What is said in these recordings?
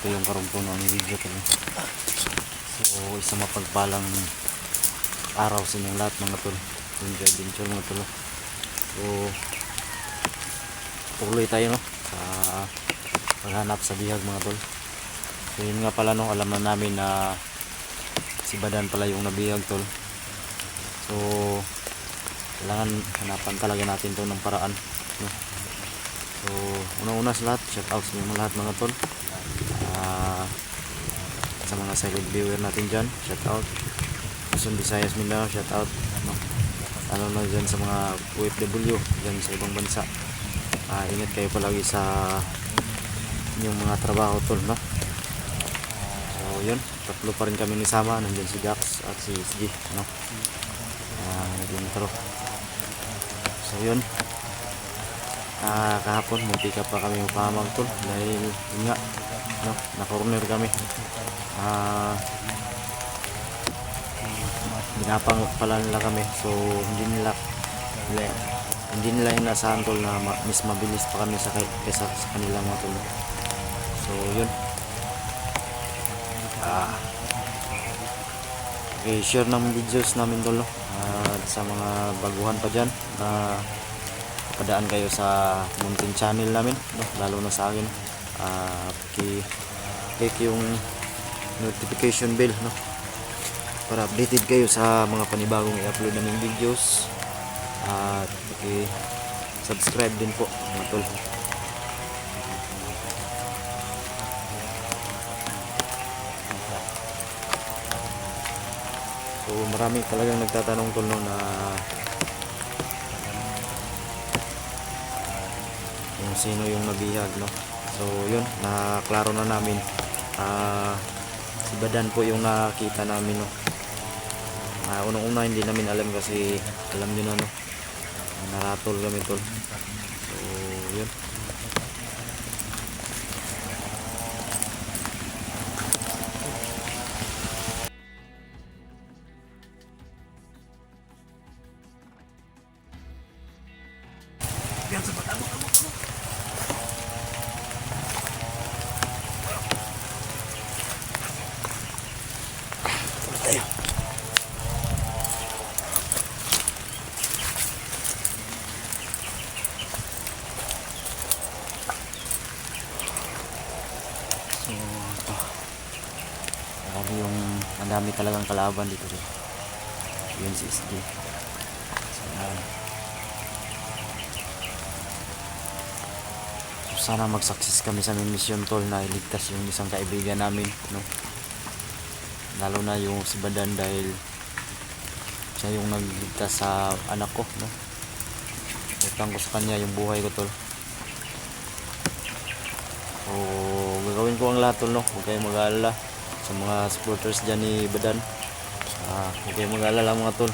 Tol, ito yung karugtong ng video tol. So isang mapagpalang araw sa inyong lahat mga tol. Enjoy adventure mga tol. So tuloy tayo no sa paghanap sa bihag mga tol. So yun nga pala no, alam na namin na si Badan pala yung nabihag tol. So kailangan hanapan talaga natin to ng paraan no? so una-una sa lahat shout out sa inyo lahat mga tol sa mga silent viewer natin dyan shout out Luzon, Visayas, Mindanao shout out no? lalo na dyan sa mga OFW dyan sa ibang bansa Ah, ingat kayo palagi sa inyong mga trabaho tol no? so yun tatlo pa rin kami ni Sama nandyan si Dax at si SG no? Ah, nag-intro So yun. Ah, kahapon munti ka pa kami mapamag tol dahil yun nga no, na-corner kami. Ah, binapang pala nila kami. So hindi nila, nila hindi nila inasahan tol na ma- mas mabilis pa kami sa kay- kaysa sa kanila mga tol. So yun. Ah, Okay, share ng videos namin tol no? At sa mga baguhan pa dyan na padaan kayo sa munting channel namin no? lalo na sa akin uh, click yung notification bell no? para updated kayo sa mga panibagong i-upload naming videos at okay, subscribe din po mga tol So marami talagang nagtatanong tol no na kung sino yung nabihag no. So yun, naklaro na namin. Ah si Badan po yung nakita namin no. Ah unang-una hindi namin alam kasi alam niyo na no. Naratol kami tol. So yun. Dami talagang kalaban dito rin. Yun si SD. So, yan. So, sana mag-success kami sa mission tol na iligtas yung isang kaibigan namin, no? Lalo na yung si Badan dahil siya yung nagligtas sa anak ko, no? Utang ko sa kanya yung buhay ko, tol. So, gagawin ko ang lahat tol, no? Huwag kayong mag-aalala sa mga supporters dyan ni Badan. Ah, huwag kayong mag-aalala mga tol.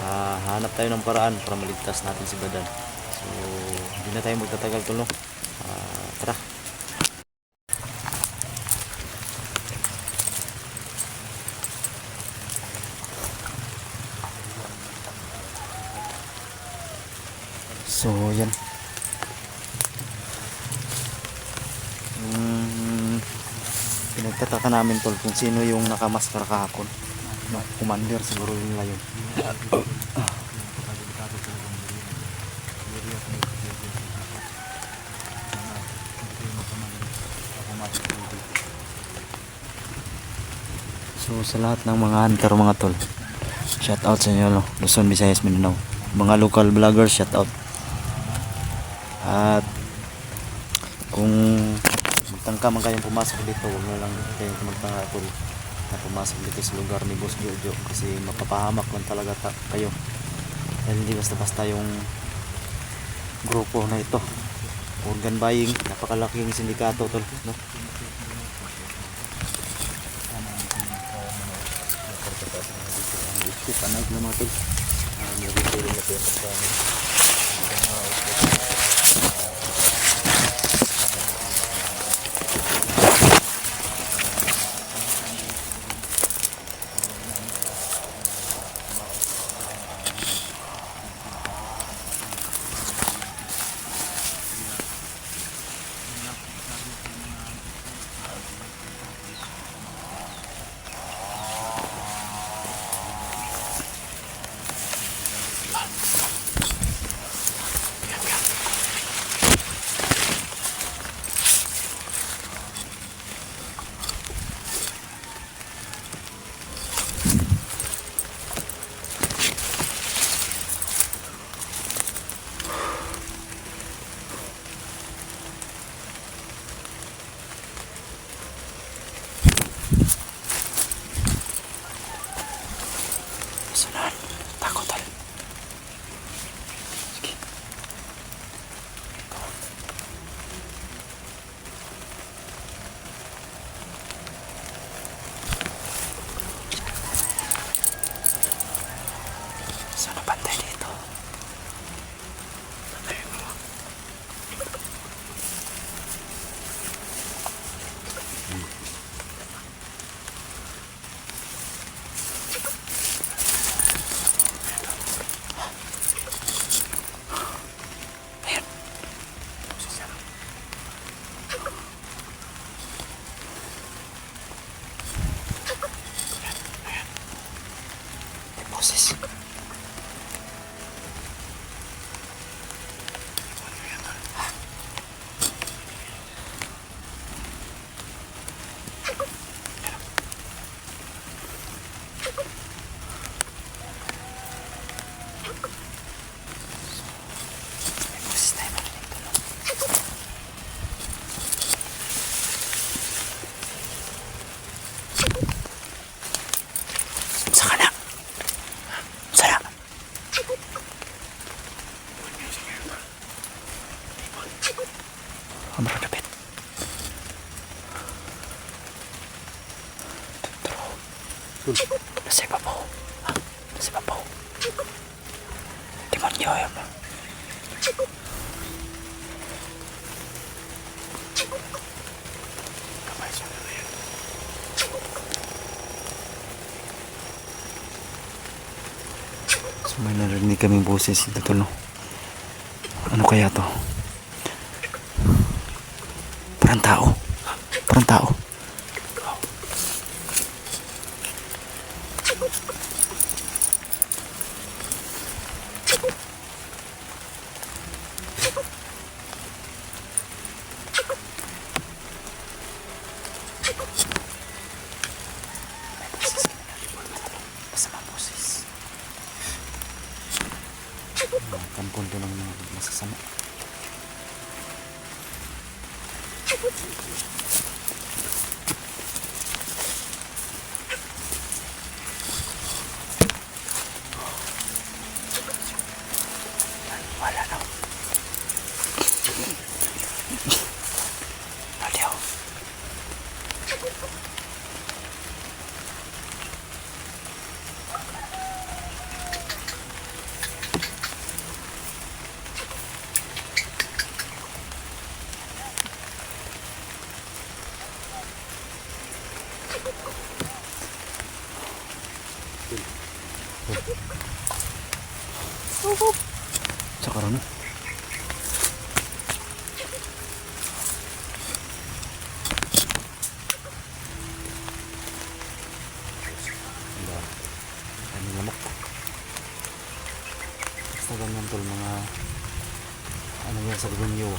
Ah, hanap tayo ng paraan para maligtas natin si Badan. So, hindi na tayo magtatagal tol, no? Ah, tara. So, yan. Pinagtataka namin tol kung sino yung nakamaskara kahapon. No, commander siguro nila yun. So sa lahat ng mga hunter mga tol, shout out sa inyo no, Luzon, Visayas, Mindanao. Mga local vloggers, shout out. At kung magtangka man kayong pumasok dito, huwag na lang kayong magtangka tol na pumasok dito sa lugar ni Boss Jojo kasi mapapahamak lang talaga ta- kayo. Dahil hindi basta-basta yung grupo na ito. Organ buying, napakalaking sindikato tol, no? Panag na mga tol. Ah, nagtutulong na po yung. guys. Kamera kapit. Nasa ibabaw. Ha? Nasa ibabaw. Demonyo yan ba? So may narinig kaming boses dito no? Ano kaya to? Parang tao. Parang tao. Masama boses. Kampon to ng mga masasama. Wala na. Aliw. Sa karon na. Ano lamok. Basta ganyan tol mga ano yan sa gunyo.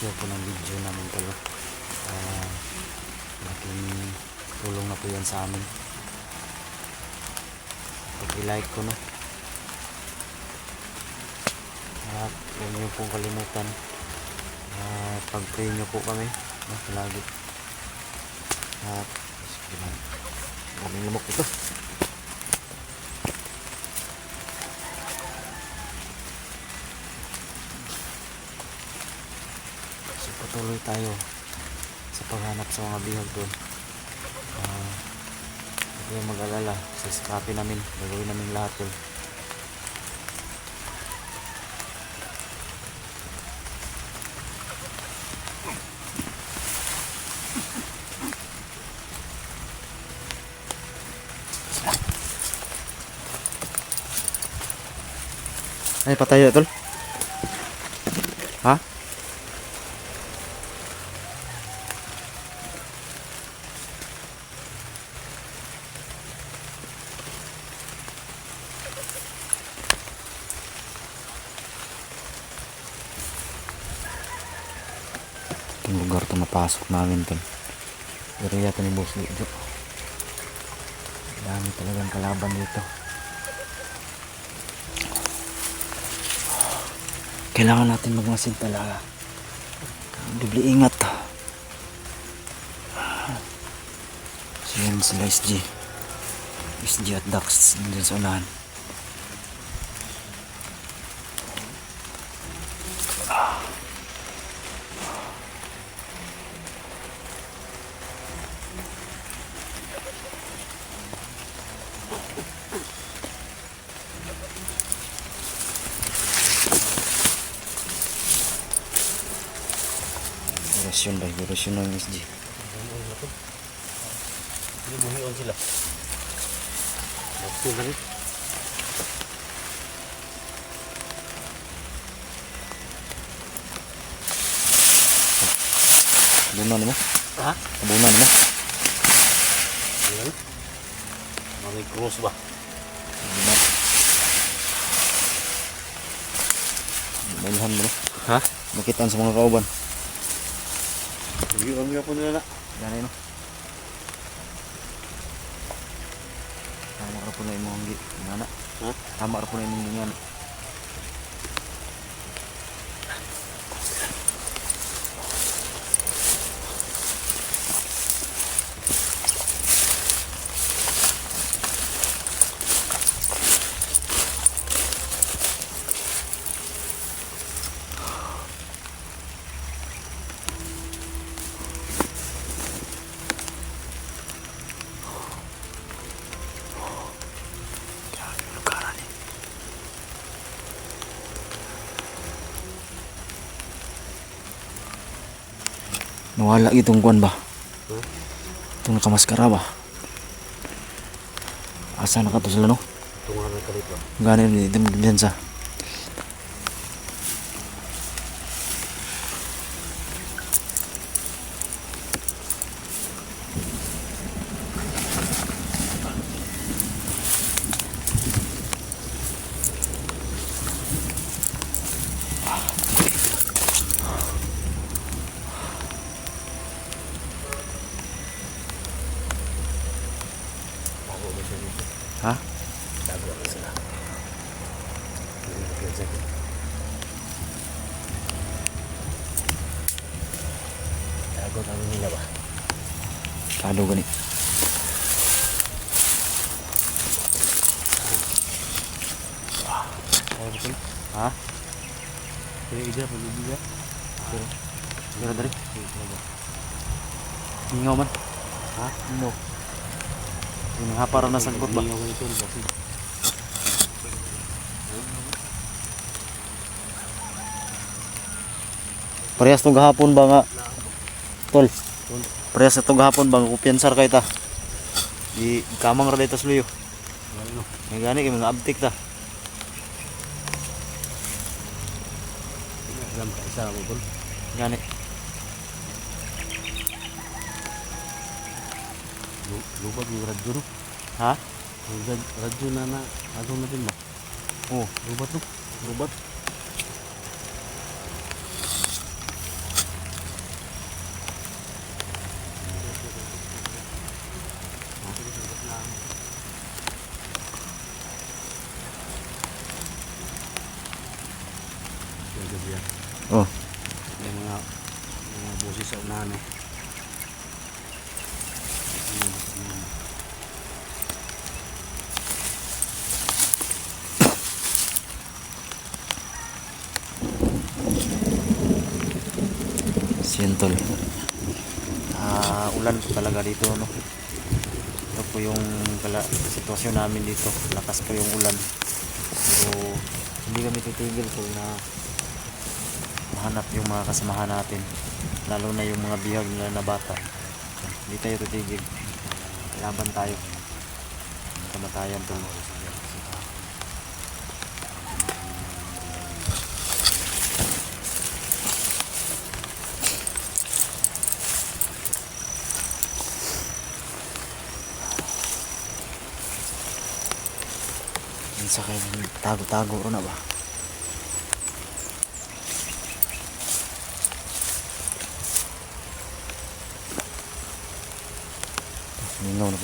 i-share ko ng video namin talo uh, malaking tulong na po yan sa amin. Pag i-like ko no? At huwag niyo pong kalimutan at pag-pray niyo po kami no, palagi. At sige lang daming lamok ito. So patuloy tayo sa paghanap sa mga bihag doon. Huwag mag-alala. Sa skape namin, gagawin namin lahat doon. Ay, patay na tol. Itong lugar to napasok namin to. Pero yata ni Boss Lijo. Dami talagang kalaban dito. Kailangan natin magmasid talaga. Dubli ingat. So yan sila SG. SG at Dax nandun sa unahan. Orasyon ba? Orasyon ng SG. Ini buhion sila. Bakit na rin? Abunan mo? Ha? Abunan mo? Ayan. Mga cross ba? Abunan. Mo no? Ha? Makitaan sa mga kauban. Buhion nga po nila na. Yan no? Tama ka po na yung mga ngana. Ha? Tama ka po na yung ngana. Nawala itong kuan ba? Itong nakamaskara ba? Asa na ka to sila no? Dito din sa. Tago ba siya dito? Ha? Tago na sila. Hindi na kaya siya. Tago tago nila ba? Kado gani. Betul? Ha? Kaya ida pa lubiga? Dira dari. Ingaw man. Ha? No. Ini hapar na sangkot ba? Ako ito. Kasi Parehas tong gahapon ba nga? Tol. Parehas na tong gahapon ba nga kupiyansar kay ta? Di kamang ra dito sluyo. ano? May gani kay mga abtik ta. Alam ka isa ako tol. Gani. Lu- Lupa yung radyo no? Ha? Rad- radyo na na ano natin ba? Oh, Lubat no? Lubat. Gabi yan. oh. May mga mga boses sa unahan eh. Siyentol. Ah, ulan po talaga dito, no? Ito po yung kala, sitwasyon namin dito. Lakas po yung ulan. Pero hindi kami titigil po na mahanap yung mga kasamahan natin. Lalo na yung mga bihag nila na bata. Hindi tayo titigil. Laban tayo. Kamatayan to. Minsa kayo tago-tago na ba?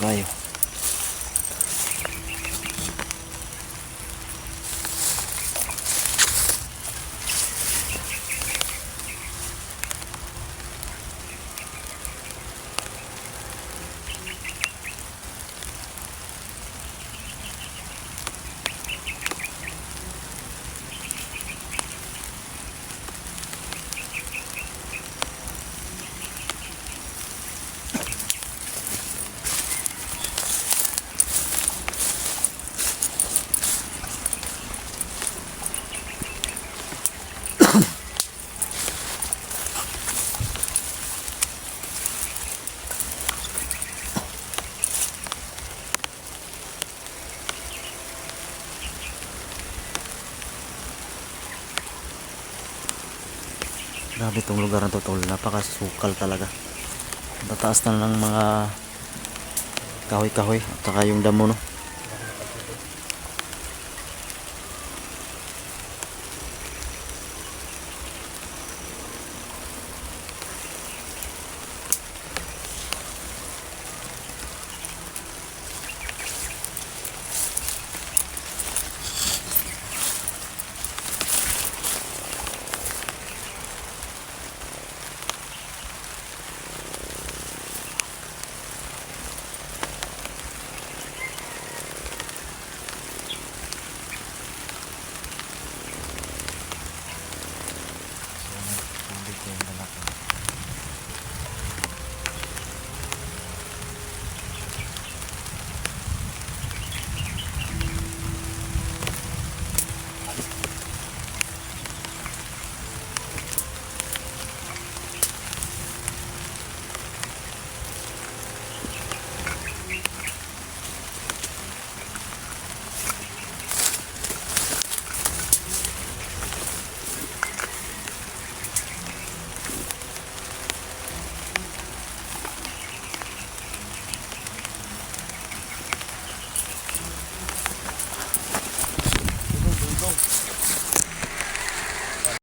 знаю. Grabe itong lugar na to tol. Napakasukal talaga. Tataas na ng mga kahoy-kahoy at saka yung damo no.